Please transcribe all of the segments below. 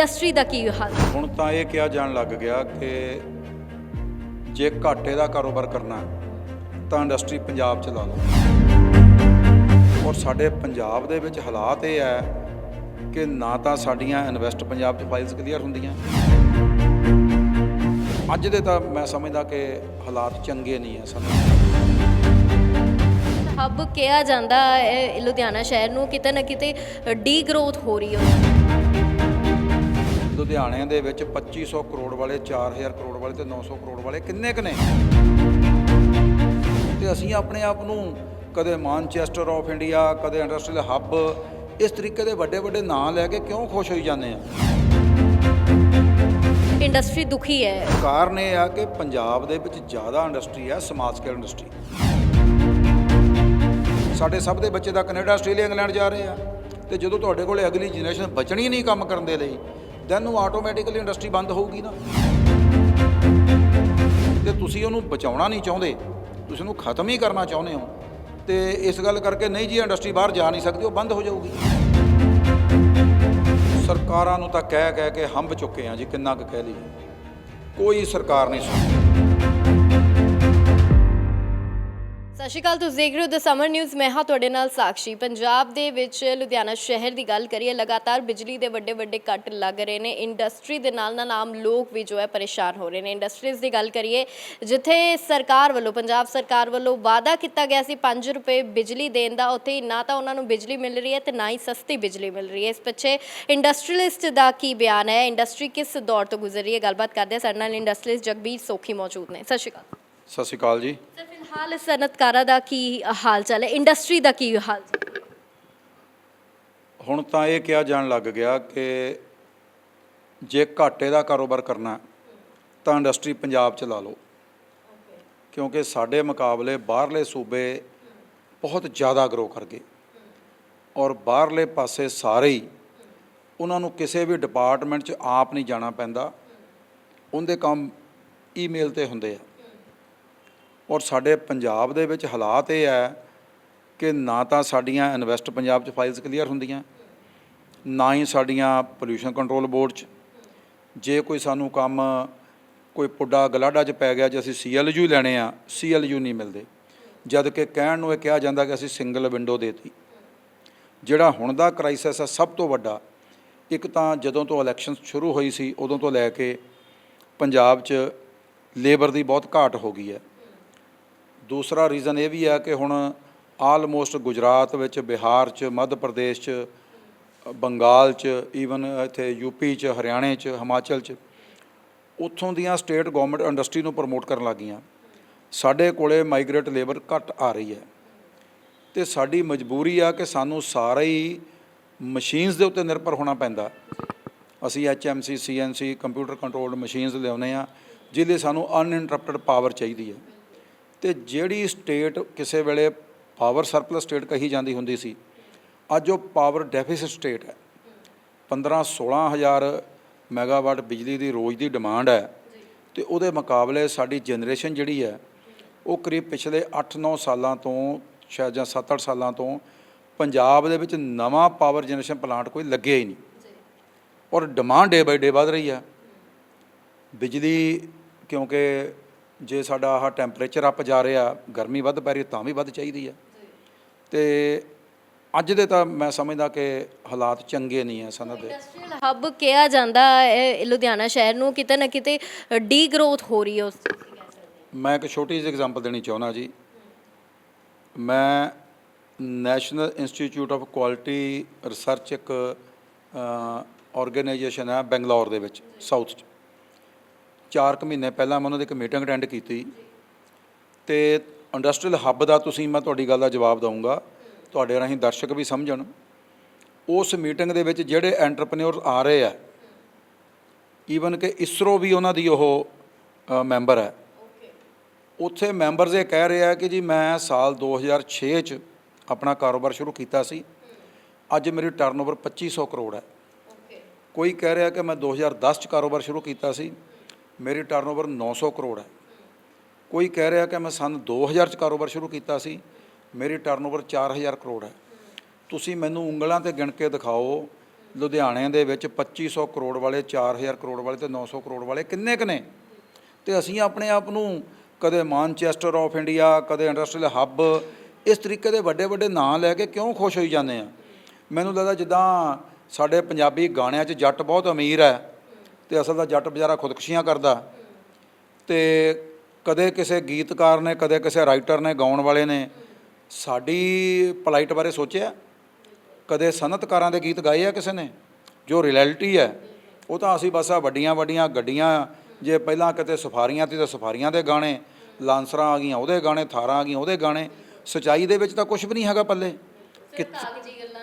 Industry ਦਾ ਕੀ ਹਾਲ? ਹੁਣ ਤਾਂ ਇਹ ਕਿਹਾ ਜਾਣ ਲੱਗ ਗਿਆ ਕਿ ਜੇ ਘਾਟੇ ਦਾ ਕਾਰੋਬਾਰ ਕਰਨਾ ਤਾਂ ਇੰਡਸਟਰੀ ਪੰਜਾਬ ਚ ਲਾ ਲਓ। ਔਰ ਸਾਡੇ ਪੰਜਾਬ ਦੇ ਵਿੱਚ ਹਾਲਾਤ ਇਹ ਹੈ ਕਿ ਨਾ ਤਾਂ ਸਾਡੀਆਂ ਇਨਵੈਸਟ ਪੰਜਾਬ ਚ ਫਾਈਲਸ ਕਲੀਅਰ ਹੁੰਦੀਆਂ। ਅੱਜ ਦੇ ਤਾਂ ਮੈਂ ਸਮਝਦਾ ਕਿ ਹਾਲਾਤ ਚੰਗੇ ਨਹੀਂ ਹੈ ਸਾਨੂੰ। ਹੱਬ ਕਿਹਾ ਜਾਂਦਾ ਹੈ ਲੁਧਿਆਣਾ ਸ਼ਹਿਰ ਨੂੰ ਕਿਤੇ ਨਾ ਕਿਤੇ ਡੀ ਗਰੋਥ ਹੋ ਰਹੀ ਹੈ। ਲੁਧਿਆਣੇ ਦੇ ਵਿੱਚ 2500 ਕਰੋੜ ਵਾਲੇ 4000 ਕਰੋੜ ਵਾਲੇ ਤੇ 900 ਕਰੋੜ ਵਾਲੇ ਕਿੰਨੇ ਕੁ ਨੇ? ਤੇ ਅਸੀਂ ਆਪਣੇ ਆਪ ਨੂੰ ਕਦੇ ਮਾਨਚੈਸਟਰ ਆਫ ਇੰਡੀਆ ਕਦੇ ਇੰਡਸਟਰੀਅਲ ਹੱਬ ਇਸ ਤਰੀਕੇ ਦੇ ਵੱਡੇ ਵੱਡੇ ਨਾਂ ਲੈ ਕੇ ਕਿਉਂ ਖੁਸ਼ ਹੋਈ ਜਾਂਦੇ ਆ? ਇੰਡਸਟਰੀ ਦੁਖੀ ਹੈ। ਕਾਰਨ ਇਹ ਆ ਕਿ ਪੰਜਾਬ ਦੇ ਵਿੱਚ ਜ਼ਿਆਦਾ ਇੰਡਸਟਰੀ ਹੈ ਸਮਾਲ ਸਕੇਲ ਇੰਡਸਟਰੀ ਸਾਡੇ ਸਭ ਦੇ ਬੱਚੇ ਤਾਂ ਕੈਨੇਡਾ ਆਸਟ੍ਰੇਲੀਆ ਇੰਗਲੈਂਡ ਜਾ ਰਹੇ ਆ। ਤੇ ਜਦੋਂ ਤੁਹਾਡੇ ਕੋਲੇ ਅਗਲੀ ਜਨਰੇਸ਼ਨ ਬਚਣੀ ਨਹੀਂ ਕੰਮ ਕਰਨ ਦੇ ਲਈ ਦੈਨ ਉਹ ਆਟੋਮੈਟਿਕਲੀ ਇੰਡਸਟਰੀ ਬੰਦ ਹੋਊਗੀ ਨਾ। ਤੇ ਤੁਸੀਂ ਉਹਨੂੰ ਬਚਾਉਣਾ ਨਹੀਂ ਚਾਹੁੰਦੇ, ਤੁਸੀਂ ਉਹਨੂੰ ਖਤਮ ਹੀ ਕਰਨਾ ਚਾਹੁੰਦੇ ਹੋ, ਤੇ ਇਸ ਗੱਲ ਕਰਕੇ ਨਹੀਂ ਜੀ ਇੰਡਸਟਰੀ ਬਾਹਰ ਜਾ ਨਹੀਂ ਸਕਦੀ, ਉਹ ਬੰਦ ਹੋ ਜਾਊਗੀ। ਸਰਕਾਰਾਂ ਨੂੰ ਤਾਂ ਕਹਿ ਕਹਿ ਕੇ ਹੰਬ ਚੁੱਕੇ ਆ ਜੀ, ਕਿੰਨਾ ਕੁ ਕਹਿ ਲਈਏ। ਕੋਈ ਸਰਕਾਰ ਨਹੀਂ ਸੁਣਦੀ। ਸਤਿ ਸ਼੍ਰੀ ਅਕਾਲ ਤੁਸੀਂ ਦੇਖ ਰਹੇ ਹੋ ਦ ਸਮਰ ਨਿਊਜ਼ ਮੈਂ ਹਾਂ ਤੁਹਾਡੇ ਨਾਲ ਸਾਕਸ਼ੀ। ਪੰਜਾਬ ਦੇ ਵਿੱਚ ਲੁਧਿਆਣਾ ਸ਼ਹਿਰ ਦੀ ਗੱਲ ਕਰੀਏ ਲਗਾਤਾਰ ਬਿਜਲੀ ਦੇ ਵੱਡੇ ਵੱਡੇ ਕੱਟ ਲੱਗ ਰਹੇ ਨੇ। ਇੰਡਸਟਰੀ ਦੇ ਨਾਲ ਨਾਲ ਆਮ ਲੋਕ ਵੀ ਜੋ ਹੈ ਪਰੇਸ਼ਾਨ ਹੋ ਰਹੇ ਨੇ। ਇੰਡਸਟਰੀਜ਼ ਦੀ ਗੱਲ ਕਰੀਏ ਜਿੱਥੇ ਸਰਕਾਰ ਵੱਲੋਂ ਪੰਜਾਬ ਸਰਕਾਰ ਵੱਲੋਂ ਵਾਅਦਾ ਕੀਤਾ ਗਿਆ ਸੀ 5 ਰੁਪਏ ਬਿਜਲੀ ਦੇਣ ਦਾ ਉੱਥੇ ਹੀ ਨਾ ਤਾਂ ਉਹਨਾਂ ਨੂੰ ਬਿਜਲੀ ਮਿਲ ਰਹੀ ਹੈ ਤੇ ਨਾ ਹੀ ਸਸਤੀ ਬਿਜਲੀ ਮਿਲ ਰਹੀ ਹੈ। ਇਸ ਪਿੱਛੇ ਇੰਡਸਟਰੀਲਿਸਟ ਦਾ ਕੀ ਬਿਆਨ ਹੈ? ਇੰਡਸਟਰੀ ਕਿਸ ਦੌਰ ਤੋਂ ਗੁਜ਼ਰ ਰਹੀ ਹੈ? ਗੱਲਬਾਤ ਕਰਦੇ ਹਾਂ। ਸਾਡੇ ਨਾਲ ਇੰਡਸਟਰੀਲਿਸਟ ਜਗਬੀਰ ਸੋਖੀ ਮੌਜੂਦ ਨੇ। ਸਤਿ ਸ਼੍ਰੀ ਅਕਾਲ। ਸਤਿ ਸ਼੍ਰੀ ਅਕਾਲ ਜੀ। ਸਰ ਫਿਲਹਾਲ ਸਨਅਤਕਾਰਾਂ ਦਾ ਕੀ ਹਾਲ ਚਾਲ ਹੈ? ਇੰਡਸਟਰੀ ਦਾ ਕੀ ਹਾਲ ਚਾਲ? ਹੈ? ਹੁਣ ਤਾਂ ਇਹ ਕਿਹਾ ਜਾਣ ਲੱਗ ਗਿਆ ਕਿ ਜੇ ਘਾਟੇ ਦਾ ਕਾਰੋਬਾਰ ਕਰਨਾ ਹੈ, ਤਾਂ ਇੰਡਸਟਰੀ ਪੰਜਾਬ ਚ ਲਾ ਲਓ। ਕਿਉਂਕਿ ਸਾਡੇ ਮੁਕਾਬਲੇ ਬਾਹਰਲੇ ਸੂਬੇ ਬਹੁਤ ਜ਼ਿਆਦਾ ਗਰੋ ਕਰ ਗਏ। ਔਰ ਬਾਹਰਲੇ ਪਾਸੇ ਸਾਰੇ ਹੀ ਉਹਨਾਂ ਨੂੰ ਕਿਸੇ ਵੀ ਡਿਪਾਰਟਮੈਂਟ 'ਚ ਆਪ ਨਹੀਂ ਜਾਣਾ ਪੈਂਦਾ। ਉਹਦੇ ਕੰਮ ਈਮੇਲ ਤੇ ਹੁੰਦੇ ਆ। ਔਰ ਸਾਡੇ ਪੰਜਾਬ ਦੇ ਵਿੱਚ ਹਾਲਾਤ ਇਹ ਹੈ ਕਿ ਨਾ ਤਾਂ ਸਾਡੀਆਂ ਇਨਵੈਸਟ ਪੰਜਾਬ 'ਚ ਫਾਈਲਸ ਕਲੀਅਰ ਹੁੰਦੀਆਂ, ਨਾ ਹੀ ਸਾਡੀਆਂ ਪੋਲੂਸ਼ਨ ਕੰਟਰੋਲ ਬੋਰਡ 'ਚ। ਜੇ ਕੋਈ ਸਾਨੂੰ ਕੰਮ, ਕੋਈ ਪੁੱਡਾ ਗਲਾਡਾ 'ਚ ਪੈ ਗਿਆ ਜੇ ਅਸੀਂ ਸੀਐਲਯੂ ਲੈਣੇ ਆ ਸੀਐਲਯੂ ਨਹੀਂ ਮਿਲਦੇ। ਜਦ ਕਿ ਕਹਿਣ ਨੂੰ ਇਹ ਕਿਹਾ ਜਾਂਦਾ ਕਿ ਅਸੀਂ ਸਿੰਗਲ ਵਿੰਡੋ ਦੇਤੀ। ਜਿਹੜਾ ਹੁਣ ਦਾ ਕ੍ਰਾਈਸਿਸ ਹੈ ਸਭ ਤੋਂ ਵੱਡਾ, ਇੱਕ ਤਾਂ ਜਦੋਂ ਤੋਂ ਇਲੈਕਸ਼ਨ ਸ਼ੁਰੂ ਹੋਈ ਸੀ, ਉਦੋਂ ਤੋਂ ਲੈ ਕੇ ਪੰਜਾਬ 'ਚ ਲੇਬਰ ਦੀ ਬਹੁਤ ਘਾਟ ਹੋ ਗਈ ਹੈ। ਦੂਸਰਾ ਰੀਜ਼ਨ ਇਹ ਵੀ ਆ ਕਿ ਹੁਣ ਆਲਮੋਸਟ ਗੁਜਰਾਤ ਵਿੱਚ, ਬਿਹਾਰ 'ਚ, ਮੱਧ ਪ੍ਰਦੇਸ਼ 'ਚ, ਬੰਗਾਲ 'ਚ ਈਵਨ ਇੱਥੇ ਯੂਪੀ 'ਚ, ਹਰਿਆਣੇ 'ਚ, ਹਿਮਾਚਲ 'ਚ, ਉੱਥੋਂ ਦੀਆਂ ਸਟੇਟ ਗਵਰਨਮੈਂਟ ਇੰਡਸਟਰੀ ਨੂੰ ਪ੍ਰਮੋਟ ਕਰਨ ਲੱਗੀਆਂ। ਸਾਡੇ ਕੋਲੇ ਮਾਈਗ੍ਰੇਟ ਲੇਬਰ ਘੱਟ ਆ ਰਹੀ ਹੈ। ਤੇ ਸਾਡੀ ਮਜਬੂਰੀ ਆ ਕਿ ਸਾਨੂੰ ਸਾਰਾ ਹੀ ਮਸ਼ੀਨਸ ਦੇ ਉੱਤੇ ਨਿਰਭਰ ਹੋਣਾ ਪੈਂਦਾ। ਅਸੀਂ HMC CNC computer controlled machines ਲਿਆਉਂਦੇ ਆ ਜਿਹਦੇ ਸਾਨੂੰ ਅਨਇੰਟਰਪਟਡ ਪਾਵਰ ਚਾਹੀਦੀ ਹੈ। ਤੇ ਜਿਹੜੀ ਸਟੇਟ ਕਿਸੇ ਵੇਲੇ ਪਾਵਰ ਸਰਪਲਸ ਸਟੇਟ ਕਹੀ ਜਾਂਦੀ ਹੁੰਦੀ ਸੀ, ਅੱਜ ਉਹ ਪਾਵਰ ਡੈਫਿਸਿਟ ਸਟੇਟ ਹੈ। 15 16000 ਮੈਗਾਵਾਟ ਬਿਜਲੀ ਦੀ ਰੋਜ਼ ਦੀ ਡਿਮਾਂਡ ਹੈ ਤੇ ਉਹਦੇ ਮੁਕਾਬਲੇ ਸਾਡੀ ਜਨਰੇਸ਼ਨ ਜਿਹੜੀ ਹੈ, ਉਹ ਕਰੀਬ ਪਿਛਲੇ 8-9 ਸਾਲਾਂ ਤੋਂ ਸ਼ਾਇਦ ਜਾਂ 7-8 ਸਾਲਾਂ ਤੋਂ ਪੰਜਾਬ ਦੇ ਵਿੱਚ ਨਵਾਂ ਪਾਵਰ ਜਨਰੇਸ਼ਨ ਪਲਾਂਟ ਕੋਈ ਲੱਗਿਆ ਹੀ ਨਹੀਂ। ਔਰ ਡਿਮਾਂਡ ਡੇ ਬਾਈ ਡੇ ਵਧ ਰਹੀ ਹੈ। ਬਿਜਲੀ ਕਿਉਂਕਿ ਜੇ ਸਾਡਾ ਆਹ ਟੈਂਪਰੇਚਰ ਅਪ ਜਾ ਰਿਹਾ ਗਰਮੀ ਵੱਧ ਪੈ ਰਹੀ ਤਾਂ ਵੀ ਵੱਧ ਚਾਹੀਦੀ ਹੈ। ਤੇ ਅੱਜ ਦੇ ਤਾਂ ਮੈਂ ਸਮਝਦਾ ਕਿ ਹਾਲਾਤ ਚੰਗੇ ਨਹੀਂ ਹੈ ਸਨਅਤ ਦੇ। ਇੰਡਸਟਰੀਅਲ ਹੱਬ ਕਿਹਾ ਜਾਂਦਾ ਹੈ ਲੁਧਿਆਣਾ ਸ਼ਹਿਰ ਨੂੰ ਕਿਤੇ ਨਾ ਕਿਤੇ ਡੀ ਗਰੋਥ ਹੋ ਰਹੀ ਹੈ ਉਸ। ਮੈਂ ਇੱਕ ਛੋਟੀ ਜਿਹੀ ਐਗਜ਼ਾਮਪਲ ਦੇਣੀ ਚਾਹੁੰਦਾ ਜੀ। ਮੈਂ national institute of quality research ਇੱਕ ਆਰਗੇਨਾਈਜੇਸ਼ਨ ਹੈ ਬੰਗਲੌਰ ਦੇ ਵਿੱਚ ਸਾਊਥ 'ਚ। ਚਾਰ ਕੁ ਮਹੀਨੇ ਪਹਿਲਾਂ ਮੈਂ ਉਹਨਾਂ ਦੀ ਇੱਕ ਮੀਟਿੰਗ ਅਟੈਂਡ ਕੀਤੀ। ਤੇ ਇੰਡਸਟਰੀਅਲ ਹੱਬ ਦਾ ਤੁਸੀਂ ਮੈਂ ਤੁਹਾਡੀ ਗੱਲ ਦਾ ਜਵਾਬ ਦਊਂਗਾ। ਤੁਹਾਡੇ ਰਾਹੀਂ ਦਰਸ਼ਕ ਵੀ ਸਮਝਣ। ਉਸ ਮੀਟਿੰਗ ਦੇ ਵਿੱਚ ਜਿਹੜੇ ਐਂਟਰਪ੍ਰੈਨਿਓਰ ਆ ਰਹੇ ਆ ਈਵਨ ਕਿ ਇਸਰੋ ਵੀ ਉਹਨਾਂ ਦੀ ਉਹ ਮੈਂਬਰ ਹੈ। ਉੱਥੇ ਮੈਂਬਰਸ ਇਹ ਕਹਿ ਰਹੇ ਆ ਕਿ ਜੀ ਮੈਂ ਸਾਲ 2006 ਚ ਆਪਣਾ ਕਾਰੋਬਾਰ ਸ਼ੁਰੂ ਕੀਤਾ ਸੀ। ਅੱਜ ਮੇਰੀ ਟਰਨਓਵਰ 2500 ਕਰੋੜ ਹੈ। ਕੋਈ ਕਹਿ ਰਿਹਾ ਕਿ ਮੈਂ 2010 ਚ ਕਾਰੋਬਾਰ ਸ਼ੁਰੂ ਕੀਤਾ ਸੀ। ਮੇਰੀ ਟਰਨਓਵਰ 900 ਕਰੋੜ ਹੈ। ਕੋਈ ਕਹਿ ਰਿਹਾ ਕਿ ਮੈਂ ਸਨ 2000 ਚ ਕਾਰੋਬਾਰ ਸ਼ੁਰੂ ਕੀਤਾ ਸੀ, ਮੇਰੀ ਟਰਨਓਵਰ 4000 ਕਰੋੜ ਹੈ। ਤੁਸੀਂ ਮੈਨੂੰ ਉਂਗਲਾਂ ਤੇ ਗਿਣ ਕੇ ਦਿਖਾਓ, ਲੁਧਿਆਣੇ ਦੇ ਵਿੱਚ 2500 ਕਰੋੜ ਵਾਲੇ 4000 ਕਰੋੜ ਵਾਲੇ ਤੇ 900 ਕਰੋੜ ਵਾਲੇ ਕਿੰਨੇ ਕੁ ਨੇ? ਤੇ ਅਸੀਂ ਆਪਣੇ ਆਪ ਨੂੰ ਕਦੇ ਮਾਨਚੈਸਟਰ ਆਫ ਇੰਡੀਆ ਕਦੇ ਇੰਡਸਟਰੀਅਲ ਹੱਬ ਇਸ ਤਰੀਕੇ ਦੇ ਵੱਡੇ ਵੱਡੇ ਨਾਂ ਲੈ ਕੇ ਕਿਉਂ ਖੁਸ਼ ਹੋਈ ਜਾਂਦੇ ਆ? ਮੈਨੂੰ ਲੱਗਦਾ ਜਿੱਦਾਂ ਸਾਡੇ ਪੰਜਾਬੀ ਗਾਣਿਆਂ 'ਚ ਜੱਟ ਬਹੁਤ ਅਮੀਰ ਹੈ। ਤੇ ਅਸਲ ਦਾ ਜੱਟ ਵਿਚਾਰਾ ਖੁਦਕੁਸ਼ੀਆਂ ਕਰਦਾ। ਤੇ ਕਦੇ ਕਿਸੇ ਗੀਤਕਾਰ ਨੇ ਕਦੇ ਕਿਸੇ ਰਾਈਟਰ ਨੇ ਗਾਉਣ ਵਾਲੇ ਨੇ ਸਾਡੀ ਪਲਾਈਟ ਬਾਰੇ ਸੋਚਿਆ? ਕਦੇ ਸਨਅਤਕਾਰਾਂ ਦੇ ਗੀਤ ਗਾਏ ਆ ਕਿਸੇ ਨੇ? ਜੋ ਰਿਐਲਿਟੀ ਹੈ ਉਹ ਤਾਂ ਅਸੀਂ ਬਸ ਆ ਵੱਡੀਆਂ ਵੱਡੀਆਂ ਗੱਡੀਆਂ ਜੇ ਪਹਿਲਾਂ ਕਿਤੇ ਸਫਾਰੀਆਂ ਤੇ ਤਾਂ ਸਫਾਰੀਆਂ ਦੇ ਗਾਣੇ ਲਾਂਸਰਾਂ ਆ ਗਈਆਂ ਉਹਦੇ ਗਾਣੇ ਥਾਰਾਂ ਆ ਗਈਆਂ ਉਹਦੇ ਗਾਣੇ। ਸਚਾਈ ਦੇ ਵਿੱਚ ਤਾਂ ਕੁਝ ਵੀ ਨਹੀਂ ਹੈਗਾ ਪੱਲੇ।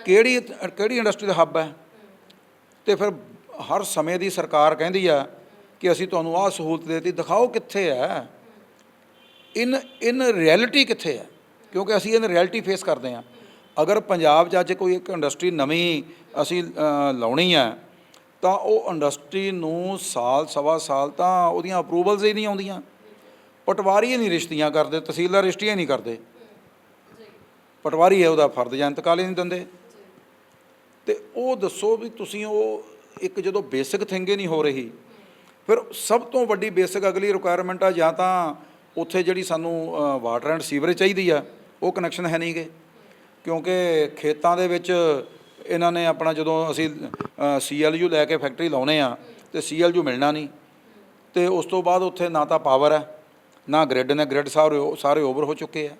ਕਿਹੜੀ ਕਿਹੜੀ ਇੰਡਸਟਰੀ ਦਾ ਹੱਬ ਹੈ? ਤੇ ਫਿਰ ਹਰ ਸਮੇਂ ਦੀ ਸਰਕਾਰ ਕਹਿੰਦੀ ਆ ਕਿ ਅਸੀਂ ਤੁਹਾਨੂੰ ਆਹ ਸਹੂਲਤ ਦੇਤੀ। ਦਿਖਾਓ ਕਿੱਥੇ ਹੈ ਇਨ ਇਨ ਰਿਐਲਿਟੀ ਕਿੱਥੇ ਹੈ ਕਿਉਂਕਿ ਅਸੀਂ ਇਹਨ ਰਿਐਲਿਟੀ ਫੇਸ ਕਰਦੇ ਹਾਂ। ਅਗਰ ਪੰਜਾਬ 'ਚ ਅੱਜ ਕੋਈ ਇੱਕ ਇੰਡਸਟਰੀ ਨਵੀਂ ਅਸੀਂ ਲਾਉਣੀ ਹੈ ਤਾਂ ਉਹ ਇੰਡਸਟਰੀ ਨੂੰ ਸਾਲ, ਸਵਾ ਸਾਲ ਤਾਂ ਉਹਦੀਆਂ ਅਪਰੂਵਲਸ ਹੀ ਨਹੀਂ ਆਉਂਦੀਆਂ। ਪਟਵਾਰੀ ਹੀ ਨਹੀਂ ਰਿਸ਼ਤੀਆਂ ਕਰਦੇ, ਤਹਿਸੀਲਦਾਰ ਰਿਸ਼ਤੀਆਂ ਨਹੀਂ ਕਰਦੇ। ਪਟਵਾਰੀ ਹੈ, ਉਹਦਾ ਫਰਜ਼ ਜਾਂ ਇੰਤਕਾਲ ਹੀ ਨਹੀਂ ਦਿੰਦੇ। ਤੇ ਉਹ ਦੱਸੋ ਵੀ ਤੁਸੀਂ ਉਹ ਇੱਕ ਜਦੋਂ ਬੇਸਿਕ ਥਿੰਗ ਹੀ ਨਹੀਂ ਹੋ ਰਹੀ, ਫਿਰ ਸਭ ਤੋਂ ਵੱਡੀ ਬੇਸਿਕ ਅਗਲੀ ਰਿਕੁਆਇਰਮੈਂਟ ਆ ਜਾਂ ਤਾਂ ਉੱਥੇ ਜਿਹੜੀ ਸਾਨੂੰ ਵਾਟਰ ਐਂਡ ਸੀਵਰੇਜ ਚਾਹੀਦੀ ਆ, ਉਹ ਕਨੈਕਸ਼ਨ ਹੈ ਨਹੀਂਗੇ। ਕਿਉਂਕਿ ਖੇਤਾਂ ਦੇ ਵਿੱਚ ਇਹਨਾਂ ਨੇ ਆਪਣਾ ਜਦੋਂ ਅਸੀਂ ਸੀਐਲਯੂ ਲੈ ਕੇ ਫੈਕਟਰੀ ਲਾਉਨੇ ਆ, ਤੇ ਸੀਐਲਯੂ ਮਿਲਣਾ ਨਹੀਂ। ਤੇ ਉਸ ਤੋਂ ਬਾਅਦ ਉੱਥੇ ਨਾ ਤਾਂ ਪਾਵਰ ਹੈ ਨਾ ਗ੍ਰਿਡ ਨੇ ਗ੍ਰਿਡ ਸਾਰੇ ਸਾਰੇ ਓਵਰ ਹੋ ਚੁੱਕੇ ਆ।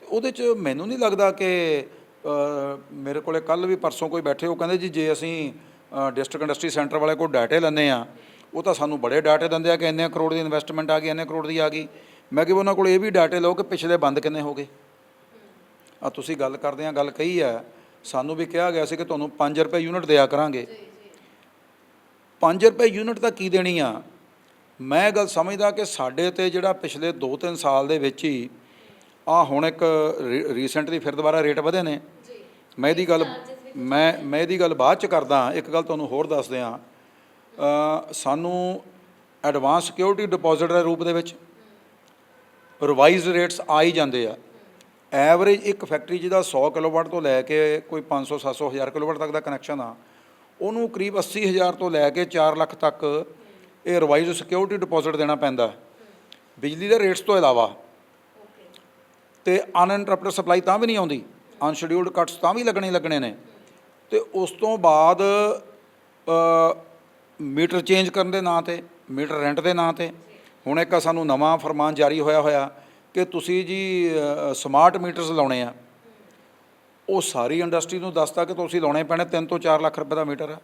ਤੇ ਉਹਦੇ 'ਚ ਮੈਨੂੰ ਨਹੀਂ ਲੱਗਦਾ ਕਿ ਮੇਰੇ ਕੋਲੇ ਕੱਲ ਵੀ ਪਰਸੋਂ ਕੋਈ ਬੈਠੇ, ਉਹ ਕਹਿੰਦੇ ਜੀ ਜੇ ਅਸੀਂ ਡਿਸਟ੍ਰਿਕਟ ਇੰਡਸਟਰੀ ਸੈਂਟਰ ਵਾਲੇ ਕੋਲ ਡਾਟੇ ਲੈਂਦੇ ਆ ਉਹ ਤਾਂ ਸਾਨੂੰ ਬੜੇ ਡਾਟੇ ਦਿੰਦੇ ਆ ਕਿ ਇੰਨੇ ਕਰੋੜ ਦੀ ਇਨਵੈਸਟਮੈਂਟ ਆ ਗਈ ਇੰਨੇ ਕਰੋੜ ਦੀ ਆ ਗਈ। ਮੈਂ ਕਿ ਉਹਨਾਂ ਕੋਲ ਇਹ ਵੀ ਡਾਟੇ ਲਓ ਕਿ ਪਿਛਲੇ ਬੰਦ ਕਿੰਨੇ ਹੋ ਗਏ। ਆ ਤੁਸੀਂ ਗੱਲ ਕਰਦੇ ਆ ਗੱਲ ਕਹੀ ਆ। ਸਾਨੂੰ ਵੀ ਕਿਹਾ ਗਿਆ ਸੀ ਕਿ ਤੁਹਾਨੂੰ 5 ਰੁਪਏ ਯੂਨਿਟ ਦਿਆ ਕਰਾਂਗੇ। 5 ਰੁਪਏ ਯੂਨਿਟ ਤਾਂ ਕੀ ਦੇਣੀ ਆ? ਮੈਂ ਗੱਲ ਸਮਝਦਾ ਕਿ ਸਾਡੇ ਤੇ ਜਿਹੜਾ ਪਿਛਲੇ 2-3 ਸਾਲ ਦੇ ਵਿੱਚ ਹੀ ਆ ਹੁਣ ਇੱਕ ਰੀਸੈਂਟਲੀ ਫਿਰ ਦੁਬਾਰਾ ਰੇਟ ਵਧੇ ਨੇ। ਮੈਂ ਇਹਦੀ ਗੱਲ ਮੈਂ ਮੈਂ ਇਹਦੀ ਗੱਲ ਬਾਅਦ ਚ ਕਰਦਾ ਇੱਕ ਗੱਲ ਤੁਹਾਨੂੰ ਹੋਰ ਦੱਸ ਦਿਆਂ ਸਾਨੂੰ ਐਡਵਾਂਸ ਸਿਕਿਉਰਿਟੀ ਡਿਪੋਜ਼ਿਟ ਦੇ ਰੂਪ ਦੇ ਵਿੱਚ ਰਿਵਾਈਜ਼ਡ ਰੇਟਸ ਆ ਹੀ ਜਾਂਦੇ ਆ। ਐਵਰੇਜ ਇੱਕ ਫੈਕਟਰੀ ਜਿਹਦਾ 100 ਕਿਲੋਵਾਟ ਤੋਂ ਲੈ ਕੇ ਕੋਈ 500 700 ਹਜ਼ਾਰ ਕਿਲੋਵਾਟ ਤੱਕ ਦਾ ਕਨੈਕਸ਼ਨ ਆ, ਉਹਨੂੰ ਕਰੀਬ 80 ਹਜ਼ਾਰ ਤੋਂ ਲੈ ਕੇ 4 ਲੱਖ ਤੱਕ ਇਹ ਰਿਵਾਈਜ਼ਡ ਸਿਕਿਉਰਿਟੀ ਡਿਪੋਜ਼ਿਟ ਦੇਣਾ ਪੈਂਦਾ। ਬਿਜਲੀ ਦੇ ਰੇਟਸ ਤੋਂ ਇਲਾਵਾ ਤੇ ਅਨਇੰਟਰਪਟਡ ਸਪਲਾਈ ਤਾਂ ਵੀ ਨਹੀਂ ਆਉਂਦੀ ਅਨਸ਼ਡਿਊਲਡ ਕੱਟਸ ਤਾਂ ਵੀ ਲੱਗਣੇ ਲੱਗਣੇ ਨੇ। ਤੇ ਉਸ ਤੋਂ ਬਾਅਦ ਮੀਟਰ ਚੇਂਜ ਕਰਨ ਦੇ ਨਾਂ ਤੇ, ਮੀਟਰ ਰੈਂਟ ਦੇ ਨਾਂ ਤੇ, ਹੁਣ ਇੱਕ ਸਾਨੂੰ ਨਵਾਂ ਫਰਮਾਨ ਜਾਰੀ ਹੋਇਆ ਹੋਇਆ ਕਿ ਤੁਸੀਂ ਜੀ ਸਮਾਰਟ ਮੀਟਰਸ ਲਾਉਣੇ ਆ। ਉਹ ਸਾਰੀ ਇੰਡਸਟਰੀ ਨੂੰ ਦੱਸਤਾ ਕਿ ਤੁਸੀਂ ਲਾਉਣੇ ਪੈਣੇ 3 ਤੋਂ 4 ਲੱਖ ਰੁਪਏ ਦਾ ਮੀਟਰ। ਆ